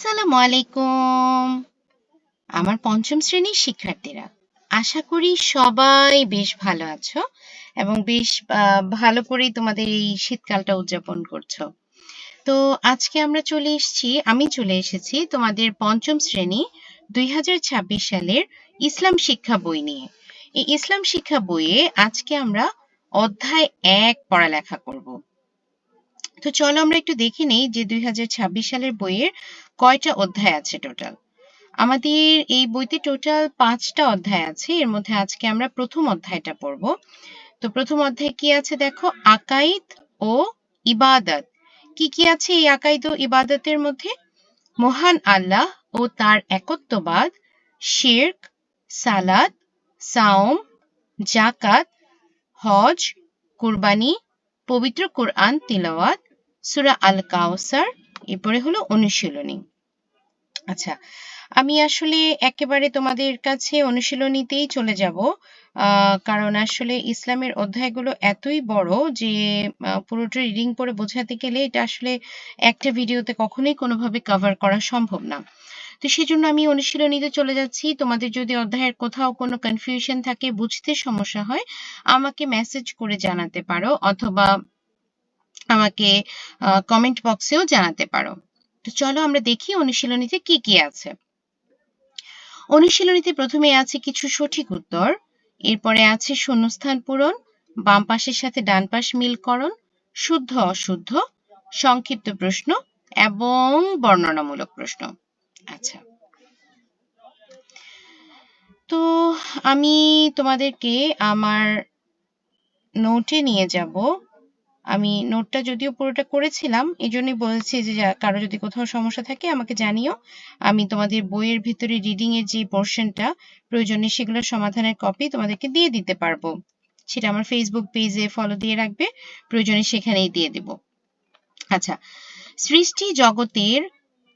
আসসালামু আলাইকুম। আমার পঞ্চম শ্রেণির শিক্ষার্থীরা, আশা করি সবাই বেশ ভালো আছো এবং বেশ ভালো করেই তোমাদের এই শীতকালটা উদযাপন করছ। তো আজকে আমরা চলে এসেছি, আমি চলে এসেছি তোমাদের পঞ্চম শ্রেণি দুই হাজার ছাব্বিশ সালের ইসলাম শিক্ষা বই নিয়ে। এই ইসলাম শিক্ষা বইয়ে আজকে আমরা অধ্যায় এক পড়ালেখা করব। তো চলো আমরা একটু দেখে নেই যে দুই হাজার ছাব্বিশ সালের বইয়ের কয়টা অধ্যায় আছে টোটাল আমাদের এই বইতে টোটাল পাঁচটা অধ্যায় আছে, এর মধ্যে আজকে আমরা প্রথম অধ্যায়টা পড়ব। তো প্রথম অধ্যায় কি আছে দেখো? আকাইদ ও ইবাদত। কি কি আছে এই আকাইদ ও ইবাদতের মধ্যে? মহান আল্লাহ ও তার একত্ববাদ, শির্ক সালাদ সাওম জাকাত হজ, কুরবানি, পবিত্র কোরআন, তিলাওয়াত, সুরা আল কাউসার এরপরে হলো অনুশীলনী। আচ্ছা আমি আসলে একেবারে তোমাদের কাছে অনুশীলনীতেই চলে যাব কারণ আসলে ইসলামের অধ্যায়গুলো এতই বড় যে পুরোটা রিডিং করে বোঝাতে গেলে এটা আসলে একটা ভিডিওতে কখনোই কোনোভাবে কভার করা সম্ভব না। তো সেই জন্য আমি অনুশীলনীতে চলে যাচ্ছি। তোমাদের যদি অধ্যায়ের কোথাও কোনো কনফিউশন থাকে, বুঝতে সমস্যা হয়, আমাকে মেসেজ করে জানাতে পারো, অথবা আমাকে কমেন্ট বক্সেও জানাতে পারো। তো চলো আমরা দেখি অনুশীলনীতে কি কি আছে। অনুশীলনীতে প্রথমে আছে কিছু সঠিক উত্তর। এরপরে আছে শূন্যস্থান পূরণ, বাম পাশের সাথে ডান পাশ মিলকরণ শুদ্ধ, অশুদ্ধ, সংক্ষিপ্ত প্রশ্ন এবং বর্ণনামূলক প্রশ্ন। আচ্ছা। তো আমি তোমাদেরকে আমার নোটে নিয়ে যাব। আমি নোটটা যদিও পুরোটা করেছিলাম এই জন্যই বলছি যে কারও যদি কোথাও সমস্যা থাকে আমাকে জানিও। আমি তোমাদের বইয়ের ভিতরে রিডিং এর যে পোর্শনটা প্রয়োজনে সেগুলোর সমাধানের কপি তোমাদেরকে দিয়ে দিতে পারব। সেটা আমার ফেসবুক পেজে ফলো দিয়ে রাখবে, প্রয়োজনে সেখানেই দিয়ে দেব। আচ্ছা সৃষ্টি জগতের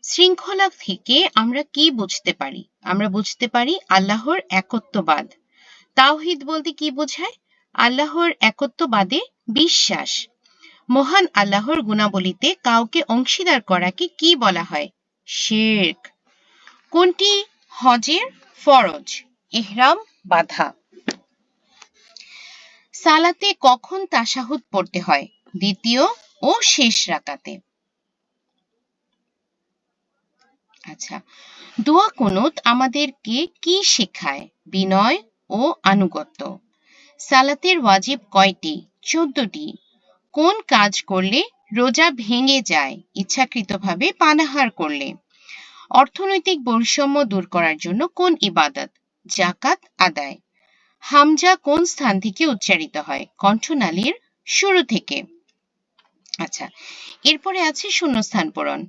শৃঙ্খলা থেকে আমরা কি বুঝতে পারি? আমরা বুঝতে পারি আল্লাহর একত্ববাদ। তাওহিদ বলতে কি বোঝায়? আল্লাহর একত্ববাদে বিশ্বাস। মহান আল্লাহর গুণাবলীতে কাউকে অংশীদার করাকে কি বলা হয়? শিরক। কোনটি? হজের ফরজ ইহরাম বাধা। সালাতে কখন তাশাহুদ পড়তে হয়? দ্বিতীয় ও শেষ রাকাতে। আচ্ছা দোয়া কুনুত আমাদেরকে কি শেখায়? বিনয় ও আনুগত্য। সালাতের ওয়াজিব কয়টি? চোদ্দটি। কোন কাজ করলে রোজা ভেঙে যায়? ইচ্ছাকৃতভাবে পানাহার করলে। অর্থনৈতিক বৈষম্য দূর করার জন্য কোন ইবাদত? জাকাত আদায়। হামজা কোন স্থান থেকে উচ্চারিত হয়? কণ্ঠনালীর শুরু থেকে। আচ্ছা এরপরে আছে শূন্যস্থান পূরণ।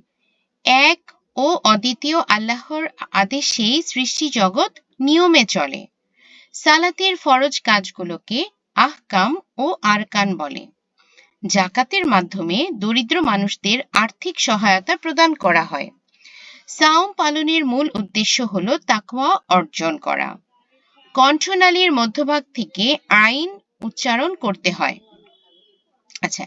এক ও অদ্বিতীয় আল্লাহর আদেশেই সৃষ্টি জগৎ নিয়মে চলে। সালাতের ফরজ কাজগুলোকে আহকাম ও আরকান বলে। জাকাতের মাধ্যমে দরিদ্র মানুষদের আর্থিক সহায়তা প্রদান করা হয়। সাওম পালনের মূল উদ্দেশ্য হল তাকওয়া অর্জন করা। কণ্ঠনালীর মধ্যভাগ থেকে আইন উচ্চারণ করতে হয়। আচ্ছা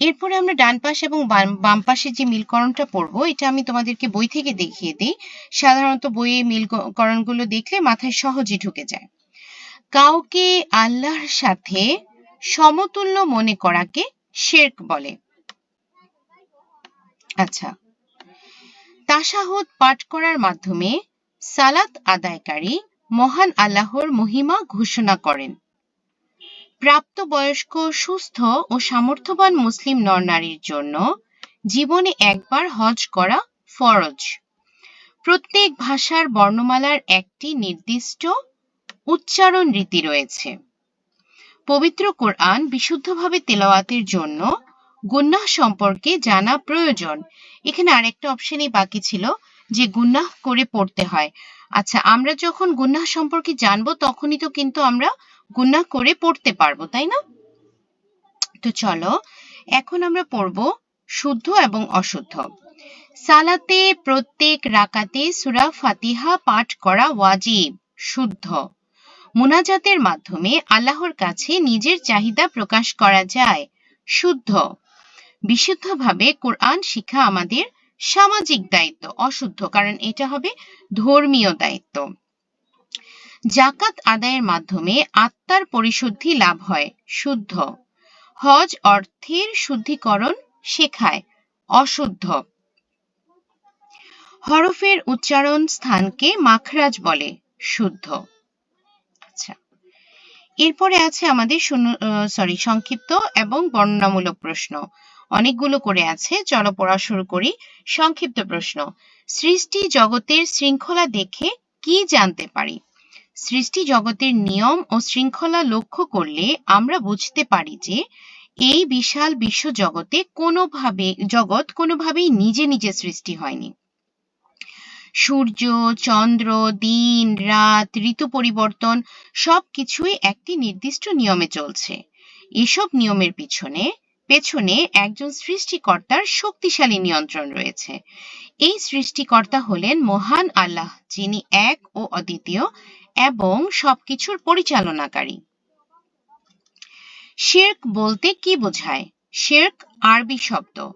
এরপরে আমরা ডান পাশ এবং বাম পাশে যে মিলকরণটা পড়ব, এটা আমি তোমাদেরকে বই থেকে দেখিয়ে দিই। সাধারণত বইয়ে মিলকরণগুলো দেখলে মাথায় সহজে ঢুকে যায়। কাউকে আল্লাহর সাথে সমতুল্য মনে করাকে শেরক বলে। আচ্ছা তাশাহুদ পাঠ করার মাধ্যমে সালাত আদায়কারী মহান আল্লাহর মহিমা ঘোষণা করেন। প্রাপ্তবয়স্ক, সুস্থ ও সামর্থ্যবান মুসলিম নরনারীর জন্য জীবনে একবার হজ করা ফরজ। প্রত্যেক ভাষার বর্ণমালার একটি নির্দিষ্ট উচ্চারণ রীতি রয়েছে। পবিত্র কোরআন বিশুদ্ধভাবে তেলাওয়াতের জন্য গুন্নাহ সম্পর্কে জানা প্রয়োজন। এখানে আরেকটা অপশনই বাকি ছিল যে গুন্নাহ করে পড়তে হয়। আচ্ছা আমরা যখন গুন্নাহ সম্পর্কে জানব তখনই তো কিন্তু আমরা গুন্নাহ করে পড়তে পারব, তাই না? তো চলো, এখন আমরা পড়ব শুদ্ধ এবং অশুদ্ধ। সালাতে প্রত্যেক রাকাতে সুরা ফাতিহা পাঠ করা ওয়াজিব, শুদ্ধ। মুনাজাতের মাধ্যমে আল্লাহর কাছে নিজের চাহিদা প্রকাশ করা যায়। শুদ্ধ। বিশুদ্ধভাবে কোরআন শিক্ষা আমাদের সামাজিক দায়িত্ব, অশুদ্ধ, কারণ এটা হবে ধর্মীয় দায়িত্ব। জাকাত আদায়ের মাধ্যমে আত্মার পরিশুদ্ধি লাভ হয়, শুদ্ধ। হজ অর্থের শুদ্ধিকরণ শেখায়, অশুদ্ধ। হরফের উচ্চারণ স্থানকে মাখরাজ বলে, শুদ্ধ। এরপরে আছে আমাদের সরি সংক্ষিপ্ত এবং বর্ণনামূলক প্রশ্ন। অনেকগুলো করে আছে, চলো পড়া শুরু করি। সংক্ষিপ্ত প্রশ্ন। সৃষ্টি জগতের শৃঙ্খলা দেখে কি জানতে পারি? সৃষ্টি জগতের নিয়ম ও শৃঙ্খলা লক্ষ্য করলে আমরা বুঝতে পারি যে এই বিশাল বিশ্ব জগতে কোনোভাবে, জগৎ কোনোভাবেই নিজে নিজে সৃষ্টি হয়নি। সূর্য, চন্দ্র, দিন, রাত, ঋতু পরিবর্তন সবকিছুই একটি নির্দিষ্ট নিয়মে চলছে। এসব নিয়মের পিছনে, পেছনে একজন সৃষ্টিকর্তার শক্তিশালী নিয়ন্ত্রণ রয়েছে। এই সৃষ্টিকর্তা হলেন মহান আল্লাহ, যিনি এক ও অদ্বিতীয় এবং সবকিছুর পরিচালনাকারী। শির্ক বলতে কি বোঝায়? শির্ক আরবি শব্দ।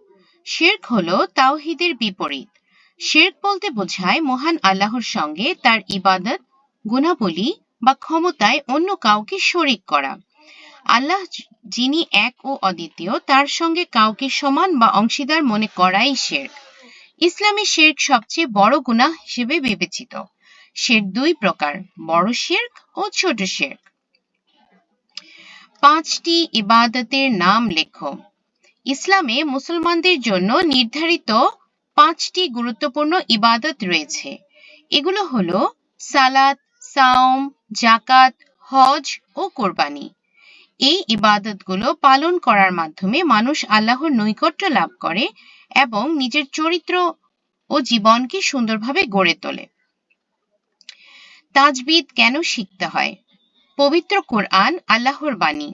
শির্ক হলো তাওহিদের বিপরীত। শির্ক বলতে বোঝায় মহান আল্লাহর সঙ্গে তার ইবাদত, গুণাবলী বা ক্ষমতায় অন্য কাউকে শরিক করা। আল্লাহ যিনি এক ও অদ্বিতীয়, তার সঙ্গে কাউকে সমান বা অংশীদার মনে করাই শেরক। ইসলামী শেরক সবচেয়ে বড় গুণা হিসেবে বিবেচিত। শের দুই প্রকার, বড় শেরক ও ছোট শেরক। পাঁচটি ইবাদতের নাম লেখো। ইসলামে মুসলমানদের জন্য নির্ধারিত পাঁচটি গুরুত্বপূর্ণ ইবাদত রয়েছে। এগুলো হলো সালাত, সাওম জাকাত হজ ও কোরবানি। এই ইবাদতগুলো পালন করার মাধ্যমে মানুষ আল্লাহর নৈকট্য লাভ করে এবং নিজের চরিত্র ও জীবনকে সুন্দরভাবে গড়ে তোলে। তাজবিদ কেন শিখতে হয়? পবিত্র কোরআন আল্লাহর বাণী।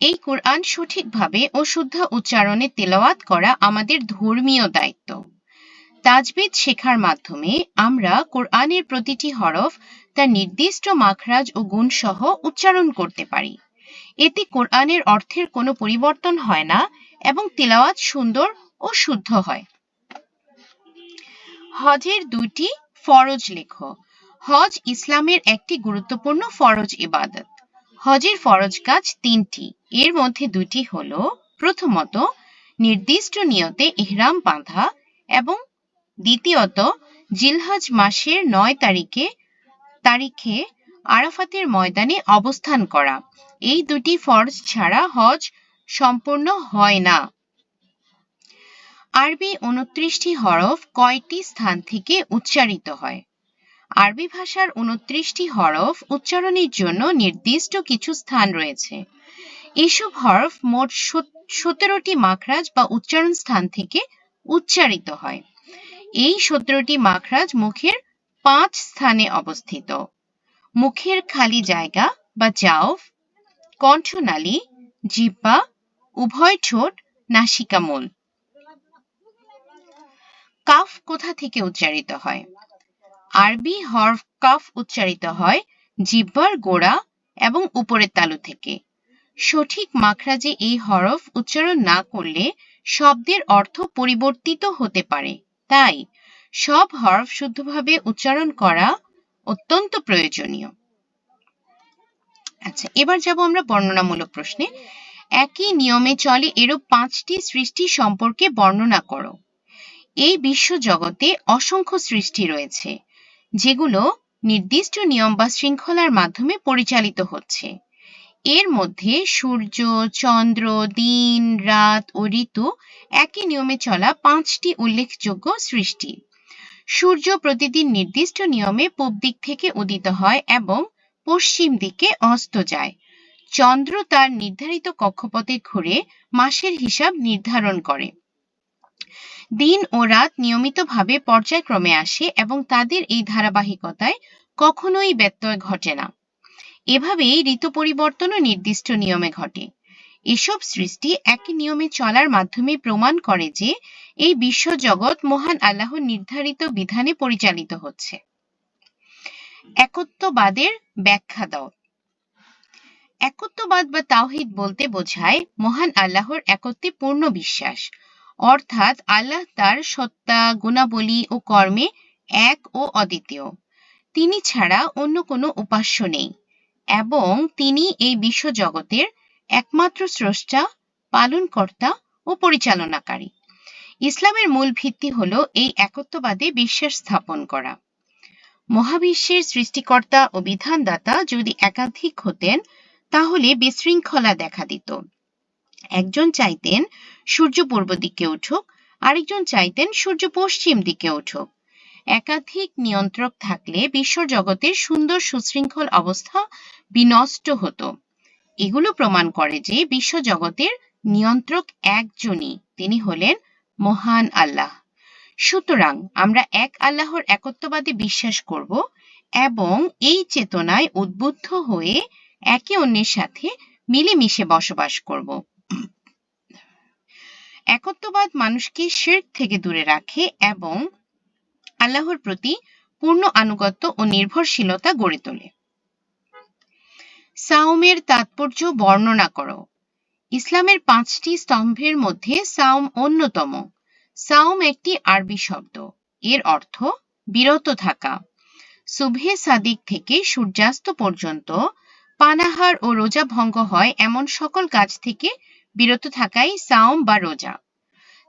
এই কোরআন সঠিকভাবে ও শুদ্ধ উচ্চারণে তেলাওয়াত করা আমাদের ধর্মীয় দায়িত্ব। তাজবিদ শেখার মাধ্যমে আমরা কোরআনের প্রতিটি হরফ, তার নির্দিষ্ট মাখরাজ ও গুণ সহ উচ্চারণ করতে পারি। এতে কোরআনের অর্থের কোনো পরিবর্তন হয় না এবং তেলাওয়াত সুন্দর ও শুদ্ধ হয়। হজের দুটি ফরজ লেখ। হজ ইসলামের একটি গুরুত্বপূর্ণ ফরজ ইবাদত। হজের ফরজ কাজ তিনটি। এর মধ্যে দুটি হল, প্রথমত, নির্দিষ্ট নিয়তে ইহরাম বাঁধা এবং দ্বিতীয়ত, জিলহজ মাসের নয় তারিখে তারিখে আরাফাতের ময়দানে অবস্থান করা। এই দুটি ফরজ ছাড়া হজ সম্পূর্ণ হয় না। আরবি উনত্রিশটি হরফ কয়টি স্থান থেকে উচ্চারিত হয়? আরবি ভাষার উনত্রিশটি হরফ উচ্চারণের জন্য নির্দিষ্ট কিছু স্থান রয়েছে। এসব হরফ মোট সতেরোটি মাখরাজ বা উচ্চারণ স্থান থেকে উচ্চারিত হয়। এই সতেরোটি মাখরাজ মুখের পাঁচ স্থানে অবস্থিত। মুখের খালি জায়গা বা জাউফ কণ্ঠনালী জিহ্বা, উভয় ঠোঁট নাসিকামূল কাফ কোথা থেকে উচ্চারিত হয়? আরবি হরফ কাফ উচ্চারিত হয় জিব্বার গোড়া এবং উপরের তালু থেকে। সঠিক মাখরাজে এই হরফ উচ্চারণ না করলে শব্দের অর্থ পরিবর্তিত হতে পারে। তাই সব হরফ শুদ্ধভাবে উচ্চারণ করা অত্যন্ত প্রয়োজনীয়। আচ্ছা এবার যাব আমরা বর্ণনামূলক প্রশ্নে। একই নিয়মে চলে এরূপ পাঁচটি সৃষ্টি সম্পর্কে বর্ণনা করো। এই বিশ্ব জগতে অসংখ্য সৃষ্টি রয়েছে, যেগুলো নির্দিষ্ট নিয়ম বা শৃঙ্খলার মাধ্যমে পরিচালিত হচ্ছে। এর মধ্যে সূর্য, চন্দ্র, দিন, রাত ও ঋতু একই নিয়মে চলা পাঁচটি উল্লেখযোগ্য সৃষ্টি। সূর্য প্রতিদিন নির্দিষ্ট নিয়মে পূব দিক থেকে উদিত হয় এবং পশ্চিম দিকে অস্ত যায়। চন্দ্র তার নির্ধারিত কক্ষপথে ঘুরে মাসের হিসাব নির্ধারণ করে। দিন ও রাত নিয়মিতভাবে পর্যায়ক্রমে আসে এবং তাদের এই ধারাবাহিকতায় কখনোই ব্যত্যয় ঘটে না। এভাবেই ঋতু পরিবর্তনও নির্দিষ্ট নিয়মে ঘটে। এসব সৃষ্টি একই নিয়মে চলার মাধ্যমে প্রমাণ করে যে এই বিশ্ব জগৎ মহান আল্লাহর নির্ধারিত বিধানে পরিচালিত হচ্ছে। একত্ববাদের ব্যাখ্যা দাও। একত্ববাদ বা তাওহিদ বলতে বোঝায় মহান আল্লাহর একত্বে পূর্ণ বিশ্বাস। অর্থাৎ আল্লাহ তার সত্তা, গুণাবলী ও কর্মে এক ও অদ্বিতীয়। তিনি ছাড়া অন্য কোনো উপাস্য নেই। এবং তিনি এই বিশ্বজগতের একমাত্র স্রষ্টা, পালনকর্তা ও পরিচালনাকারী। ইসলামের মূল ভিত্তি হল এই একত্ববাদে বিশ্বাস স্থাপন করা। মহাবিশ্বের সৃষ্টিকর্তা ও বিধানদাতা যদি একাধিক হতেন, তাহলে বিশৃঙ্খলা দেখা দিত। একজন চাইতেন সূর্য পূর্ব দিকে উঠুক, আরেকজন চাইতেন সূর্য পশ্চিম দিকে উঠুক। একাধিক নিয়ন্ত্রক থাকলে বিশ্ব জগতের সুন্দর সুশৃঙ্খল অবস্থা বিনষ্ট হতো। এগুলো প্রমাণ করে যে বিশ্ব জগতের নিয়ন্ত্রক একজনই, তিনি হলেন মহান আল্লাহ। সুতরাং আমরা এক আল্লাহর একত্ববাদে বিশ্বাস করব এবং এই চেতনায় উদ্বুদ্ধ হয়ে একে অন্যের সাথে মিলেমিশে বসবাস করব। একত্ববাদ মানুষকে শির্ক থেকে দূরে রাখে এবং আল্লাহর প্রতি পূর্ণ আনুগত্য ও নির্ভরশীলতা গড়ে তোলে। সাওমের তাৎপর্য বর্ণনা করো। ইসলামের পাঁচটি স্তম্ভের মধ্যে সাওম অন্যতম। সাওম একটি আরবি শব্দ। এর অর্থ বিরত থাকা। সুভে সাদিক থেকে সূর্যাস্ত পর্যন্ত পানাহার ও রোজা ভঙ্গ হয় এমন সকল কাজ থেকে বিরত থাকাই সাওম বা রোজা।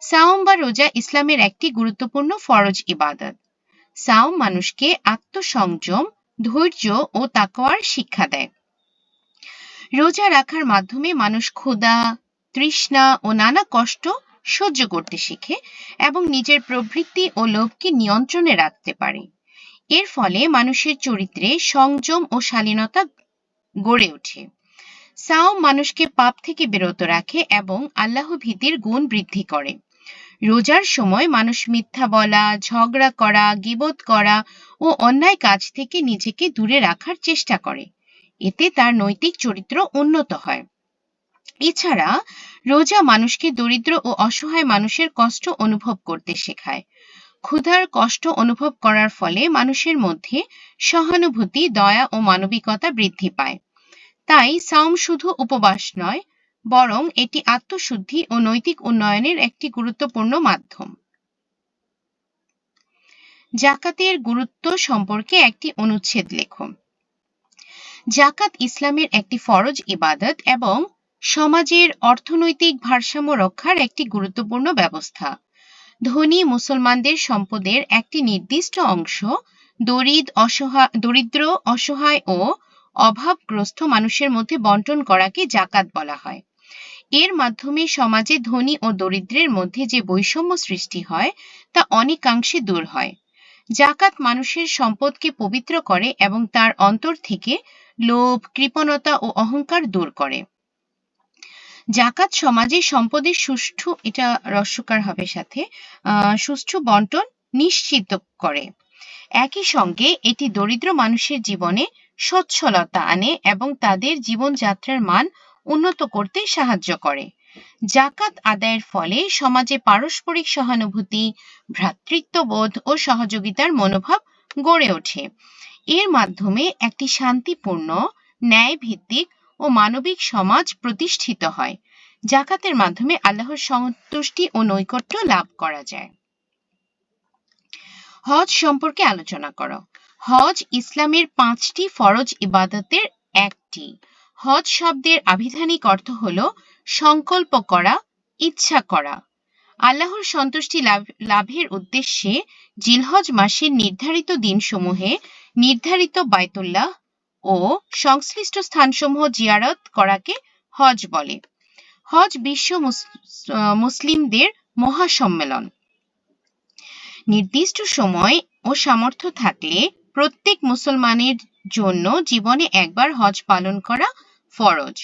সাওম বা রোজা ইসলামের একটি গুরুত্বপূর্ণ ফরজ ইবাদত। সাওম মানুষকে আত্মসংযম, ধৈর্য ও তাকওয়ার শিক্ষা দেয়। রোজা রাখার মাধ্যমে মানুষ ক্ষুধা, তৃষ্ণা ও নানা কষ্ট সহ্য করতে শিখে এবং নিজের প্রবৃত্তি ও লোভকে নিয়ন্ত্রণে রাখতে পারে। এর ফলে মানুষের চরিত্রে সংযম ও শালীনতা গড়ে ওঠে। সাও মানুষকে পাপ থেকে বিরত রাখে এবং আল্লাহ ভীতির গুণ বৃদ্ধি করে। রোজার সময় মানুষ মিথ্যা বলা, ঝগড়া করা, গিবত করা ও অন্যায় কাজ থেকে নিজেকে দূরে রাখার চেষ্টা করে। এতে তার নৈতিক চরিত্র উন্নত হয়। এছাড়া রোজা মানুষকে দরিদ্র ও অসহায় মানুষের কষ্ট অনুভব করতে শেখায়। ক্ষুধার কষ্ট অনুভব করার ফলে মানুষের মধ্যে সহানুভূতি, দয়া ও মানবিকতা বৃদ্ধি পায়। তাই সাওম শুধু উপবাস নয় বরং এটি আত্মশুদ্ধি ও নৈতিক উন্নয়নের একটি গুরুত্বপূর্ণ মাধ্যম। জাকাতের গুরুত্ব সম্পর্কে একটি অনুচ্ছেদ লেখ। জাকাত ইসলামের একটি ফরজ ইবাদত এবং সমাজের অর্থনৈতিক ভারসাম্য রক্ষার একটি গুরুত্বপূর্ণ ব্যবস্থা। ধনী মুসলমানদের সম্পদের একটি নির্দিষ্ট অংশ দরিদ অসহায় দরিদ্র, অসহায় ও অভাবগ্রস্ত মানুষের মধ্যে বন্টন করাকে জাকাত বলা হয়। এর মাধ্যমে সমাজে ধনী ও দরিদ্রের মধ্যে যে বৈষম্য সৃষ্টি হয়, তা অনেকাংশে দূর হয়। জাকাত মানুষের সম্পদকে পবিত্র করে এবং তার অন্তর থেকে লোভ, কৃপণতা ও অহংকার দূর করে। জাকাত সমাজে সম্পদের সুষ্ঠু, এটা রস্যকার হবে সাথে সুষ্ঠু বন্টন নিশ্চিত করে। একই সঙ্গে এটি দরিদ্র মানুষের জীবনে সচ্ছলতা আনে এবং তাদের জীবনযাত্রার মান উন্নত করতে সাহায্য করে। জাকাত আদায়ের ফলে সমাজে পারস্পরিক সহানুভূতি, ভ্রাতৃত্ববোধ ও সহযোগিতার মনোভাব গড়ে ওঠে। এর মাধ্যমে একটি শান্তিপূর্ণ ন্যায় ভিত্তিক ও মানবিক সমাজ প্রতিষ্ঠিত হয়। জাকাতের মাধ্যমে আল্লাহর সন্তুষ্টি ও নৈকট্য লাভ করা যায়। হজ সম্পর্কে আলোচনা করো। হজ ইসলামের পাঁচটি ফরজ ইবাদতের একটি। হজ শব্দের আবিধানিক অর্থ হল সংকল্প করা, ইচ্ছা করা। আল্লাহর সন্তুষ্টি লাভের উদ্দেশ্যে জিলহজ মাসের নির্ধারিত দিনসমূহে নির্ধারিত বায়তুল্লাহ ও সংশ্লিষ্ট স্থানসমূহ জিয়ারত করাকে হজ বলে। হজ বিশ্ব মুসলিমদের মহাসম্মেলন। নির্দিষ্ট সময় ও সামর্থ্য থাকলে প্রত্যেক মুসলমানের জন্য জীবনে একবার হজ পালন করা ফরজ।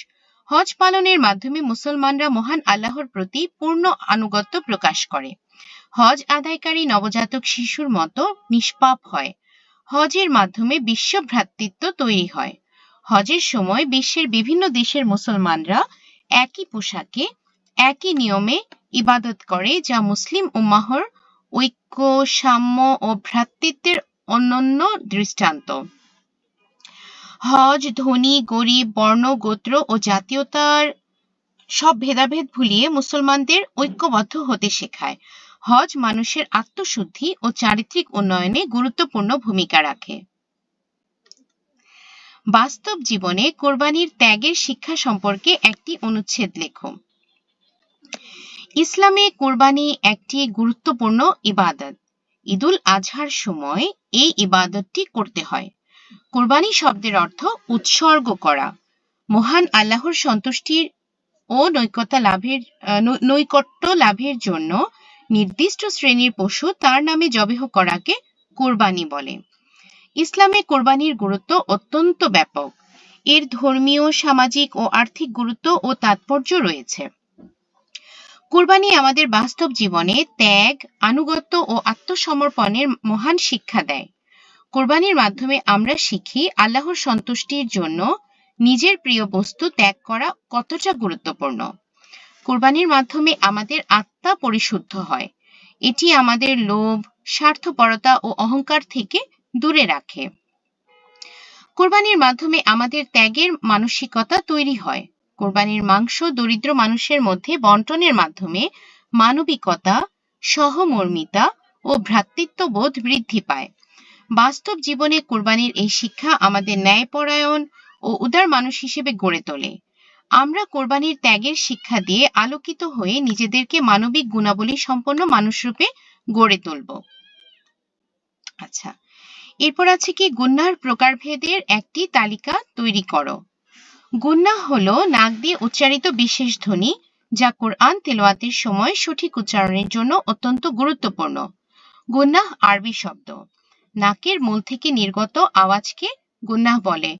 হজ পালনের মাধ্যমে মুসলমানরা মহান আল্লাহর প্রতি পূর্ণ আনুগত্য প্রকাশ করে। হজ আদায়কারী নবজাতক শিশুর মতো নিষ্পাপ হয়। হজের মাধ্যমে বিশ্ব ভ্রাতৃত্ব তৈরি হয়। হজের সময় বিশ্বের বিভিন্ন দেশের মুসলমানরা একই পোশাকে, একই নিয়মে ইবাদত করে যা মুসলিম উম্মাহর ঐক্য, সাম্য ও ভ্রাতৃত্বের অনন্য দৃষ্টান্ত। হজ, ধনী, গরিব, বর্ণ, গোত্র ও জাতীয়তার সব ভেদাভেদ ভুলিয়ে মুসলমানদের ঐক্যবদ্ধ হতে শেখায়। হজ মানুষের আত্মশুদ্ধি ও চারিত্রিক উন্নয়নে গুরুত্বপূর্ণ ভূমিকা রাখে। বাস্তব জীবনে কোরবানির ত্যাগের শিক্ষা সম্পর্কে একটি অনুচ্ছেদ লেখো। ইসলামে কোরবানি একটি গুরুত্বপূর্ণ ইবাদত। ঈদুল আজহার সময় এই ইবাদতটি করতে হয়। কোরবানি শব্দের অর্থ উৎসর্গ করা। মহান আল্লাহর সন্তুষ্টির ও নৈকট্য লাভের নৈকট্য লাভের জন্য নির্দিষ্ট শ্রেণির পশু তার নামে জবেহ করাকে কোরবানি বলে। ইসলামে কোরবানির গুরুত্ব অত্যন্ত ব্যাপক। এর ধর্মীয়, সামাজিক ও আর্থিক গুরুত্ব ও তাৎপর্য রয়েছে। কোরবানি আমাদের বাস্তব জীবনে ত্যাগ, আনুগত্য ও আত্মসমর্পণের মহান শিক্ষা দেয়। কোরবানির মাধ্যমে আমরা শিখি আল্লাহর সন্তুষ্টির জন্য নিজের প্রিয় বস্তু ত্যাগ করা কতটা গুরুত্বপূর্ণ। কোরবানির মাধ্যমে আমাদের আত্মা পরিশুদ্ধ হয়। এটি আমাদের লোভ, স্বার্থপরতা ও অহংকার থেকে দূরে রাখে। কোরবানির মাধ্যমে আমাদের ত্যাগের মানসিকতা তৈরি হয়। কোরবানির মাংস দরিদ্র মানুষের মধ্যে বন্টনের মাধ্যমে মানবিকতা, সহমর্মিতা ও ভ্রাতৃত্ববোধ বৃদ্ধি পায়। বাস্তব জীবনে কোরবানির এই শিক্ষা আমাদের ন্যায়পরায়ণ ও উদার মানুষ হিসেবে গড়ে তোলে। আমরা কোরবানির ত্যাগের শিক্ষা দিয়ে আলোকিত হয়ে নিজেদেরকে মানবিক গুণাবলী সম্পন্ন মানুষরূপে গড়ে তুলব। আচ্ছা এরপর আছে কি গুন্নার প্রকারভেদের একটি তালিকা তৈরি করো। গুন্না হলো নাক দিয়ে উচ্চারিত বিশেষ ধ্বনি, যা কোরআন তেলোয়াতের সময় সঠিক উচ্চারণের জন্য অত্যন্ত গুরুত্বপূর্ণ। গুন্নাহ আরবি শব্দ। নাকের মূল থেকে নির্গত আওয়াজকে গুন্নাহ বলে।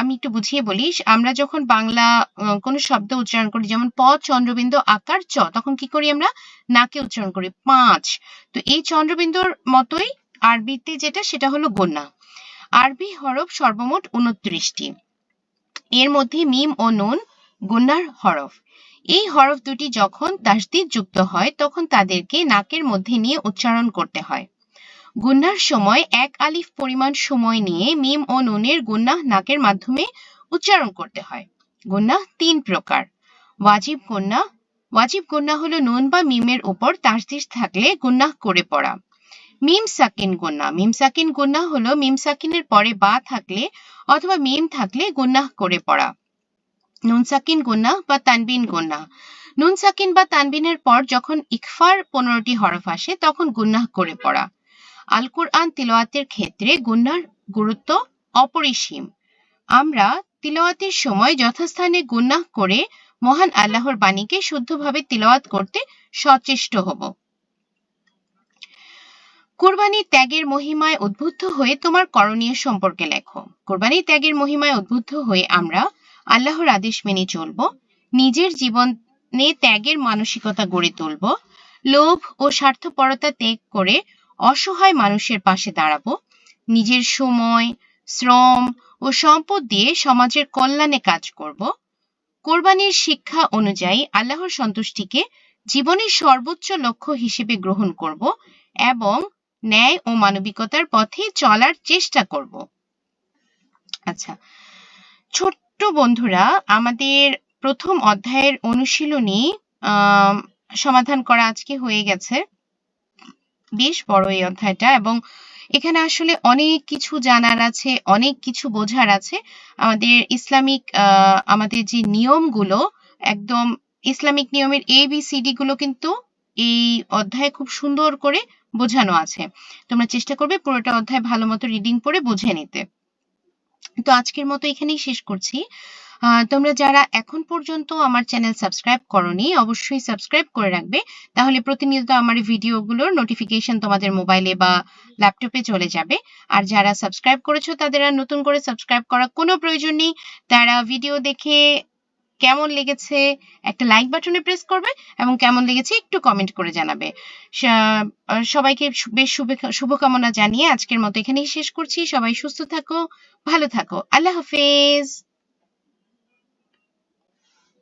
আমি একটু বুঝিয়ে বলি, আমরা যখন বাংলা কোনো শব্দ উচ্চারণ করি, যেমন প, চন্দ্রবিন্দু, আকার, চ, তখন কি করি আমরা? নাকে উচ্চারণ করি, পাঁচ। তো এই চন্দ্রবিন্দুর মতোই আরবিতে যেটা, সেটা হলো গোনা আরবি হরফ সর্বমোট উনত্রিশটি। এর মধ্যে মিম ও নুন গুন্নার হরফ। এই হরফ দুটি যখন তাসদিদ যুক্ত হয়, তখন তাদেরকে নাকের মধ্যে নিয়ে উচ্চারণ করতে হয়। গুন্নার সময় এক আলিফ পরিমাণ সময় নিয়ে মিম ও নুনের গুন্নাহ নাকের মাধ্যমে উচ্চারণ করতে হয়। গুন্নাহ তিন প্রকার। ওয়াজিব গুন্না ওয়াজিব গুন্না হলো নুন বা মিমের উপর তাসদিদ থাকলে গুন্নাহ করে পড়া। মিম সাকিন গুন্না মিম সাকিন গুন্না হলো মিম সাকিনের পরে বা থাকলে অথবা মিম থাকলে গুন্নাহ করে পড়া। নুন সাকিন গুন্না বা তানবিন গুন্না নুন সাকিন বা তানবিনের পর যখন ইকফার পনেরোটি হরফ আসে তখন গুন্নাহ করে পড়া। আল কোরআন তিলওয়াতের ক্ষেত্রে গুন্নার গুরুত্ব অপরিসীম। আমরা তিলওয়াতের সময় যথাস্থানে গুন্নাহ করে মহান আল্লাহর বাণীকে শুদ্ধভাবে তিলওয়াত করতে সচেষ্ট হব। কোরবানি ত্যাগের মহিমায় উদ্বুদ্ধ হয়ে তোমার করণীয় সম্পর্কে লেখো। কোরবানি ত্যাগের মহিমায় উদ্বুদ্ধ হয়ে আমরা আল্লাহর আদেশ মেনে চলব। নিজের জীবনে ত্যাগের মানসিকতা গড়ে তুলব। লোভ ও স্বার্থপরতা ত্যাগ করে অসহায় মানুষের পাশে দাঁড়াবো। নিজের সময়, শ্রম ও সম্পদ দিয়ে সমাজের কল্যাণে কাজ করব। কোরবানির শিক্ষা অনুযায়ী আল্লাহর সন্তুষ্টিকে জীবনের সর্বোচ্চ লক্ষ্য হিসেবে গ্রহণ করব এবং ন্যায় ও মানবিকতার পথে চলার চেষ্টা করব। আচ্ছা ছোট্ট বন্ধুরা, আমাদের প্রথম অধ্যায়ের অনুশীলনী সমাধান করা আজকে হয়ে গেছে। বেশ বড় এই অধ্যায়টা এবং এখানে আসলে অনেক কিছু জানার আছে, অনেক কিছু বোঝার আছে। আমাদের ইসলামিক আমাদের যে নিয়মগুলো, একদম ইসলামিক নিয়মের এ বি সিডি গুলো কিন্তু এই অধ্যায়ে খুব সুন্দর করে বোঝানো আছে। তোমরা চেষ্টা করবে পুরোটা অধ্যায় ভালো মতো রিডিং পড়ে বুঝে নিতে। তো আজকের মতো এখানেই শেষ করছি। তোমরা যারা এখন পর্যন্ত আমার চ্যানেল সাবস্ক্রাইব করনি, অবশ্যই সাবস্ক্রাইব করে রাখবে। তাহলে প্রতিনিয়ত আমার ভিডিওগুলোর নোটিফিকেশন তোমাদের মোবাইলে বা ল্যাপটপে চলে যাবে। আর যারা সাবস্ক্রাইব করেছ, তাদের আর নতুন করে সাবস্ক্রাইব করার কোনো প্রয়োজন নেই। তারা ভিডিও দেখে কেমন লেগেছে, একটা লাইক বাটনে প্রেস করবে এবং কেমন লেগেছে একটু কমেন্ট করে জানাবে। সবাইকে বেশ শুভকামনা জানিয়ে আজকের মতো এখানেই শেষ করছি। সবাই সুস্থ থাকো, ভালো থাকো। আল্লাহ হাফেজ।